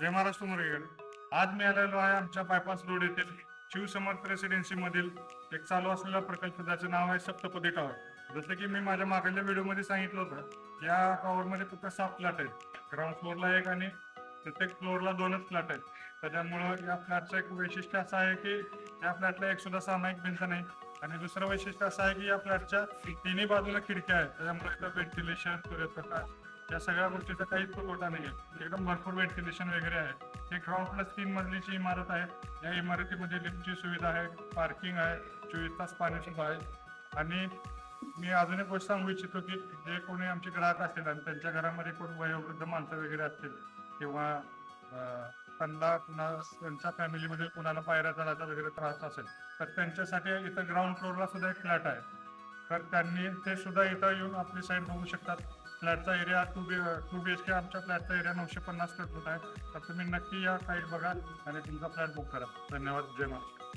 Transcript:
जय महाराष्ट्र मुरगेकर आज मी आलेलो आहे आमच्या बायपास रोड येथील शिवसमर्थ रेसिडेन्सी मधील एक चालू असलेला प्रकल्प ज्याचं नाव आहे सप्तपदी टॉवर जसं की मी माझ्या मागच्या व्हिडिओमध्ये सांगितलं होतं या टॉवरमध्ये फक्त सात फ्लॅट आहेत. ग्राउंड फ्लोअरला एक आणि प्रत्येक फ्लोअरला दोनच फ्लॅट आहेत. त्याच्यामुळं या फ्लॅटचं एक वैशिष्ट्य असं आहे की या फ्लॅटला एक सुद्धा सामायिक भिंत नाही. आणि दुसरं वैशिष्ट्य असं आहे की या फ्लॅटच्या तिन्ही बाजूला खिडक्या आहेत. त्याच्यामुळे व्हेंटिलेशन सूर्यप्रकाश या सगळ्या गोष्टीचा काहीच पुरवठा नाही आहे. एकदम भरपूर व्हेंटिलेशन वगैरे आहे. हे ग्राउंड प्लस तीन मजलीची इमारत आहे या इमारतीमध्ये लिफ्टची सुविधा आहे पार्किंग आहे चोवीस तास पाणी सुद्धा आहे. आणि मी अजून एक गोष्ट सांगू इच्छितो की जे कोणी आमचे ग्राहक असतील आणि त्यांच्या घरामध्ये कोण वयोवृद्ध माणसं वगैरे असतील किंवा त्यांना पुन्हा त्यांच्या फॅमिलीमध्ये कुणाला पायऱ्या चढायचा वगैरे त्रास असेल तर त्यांच्यासाठी इथं ग्राउंड फ्लोअरला सुद्धा एक फ्लॅट आहे. तर त्यांनी ते सुद्धा इथं येऊन आपली साईड बघू शकतात. फ्लॅटचा area two B two B H K आमच्या फ्लॅटचा एरिया नऊशे पन्नास स्क्वेअर फूट आहे. तर तुम्ही नक्की या साईट बघा आणि तुमचा फ्लॅट बुक करा. धन्यवाद. जय महाराष्ट्र.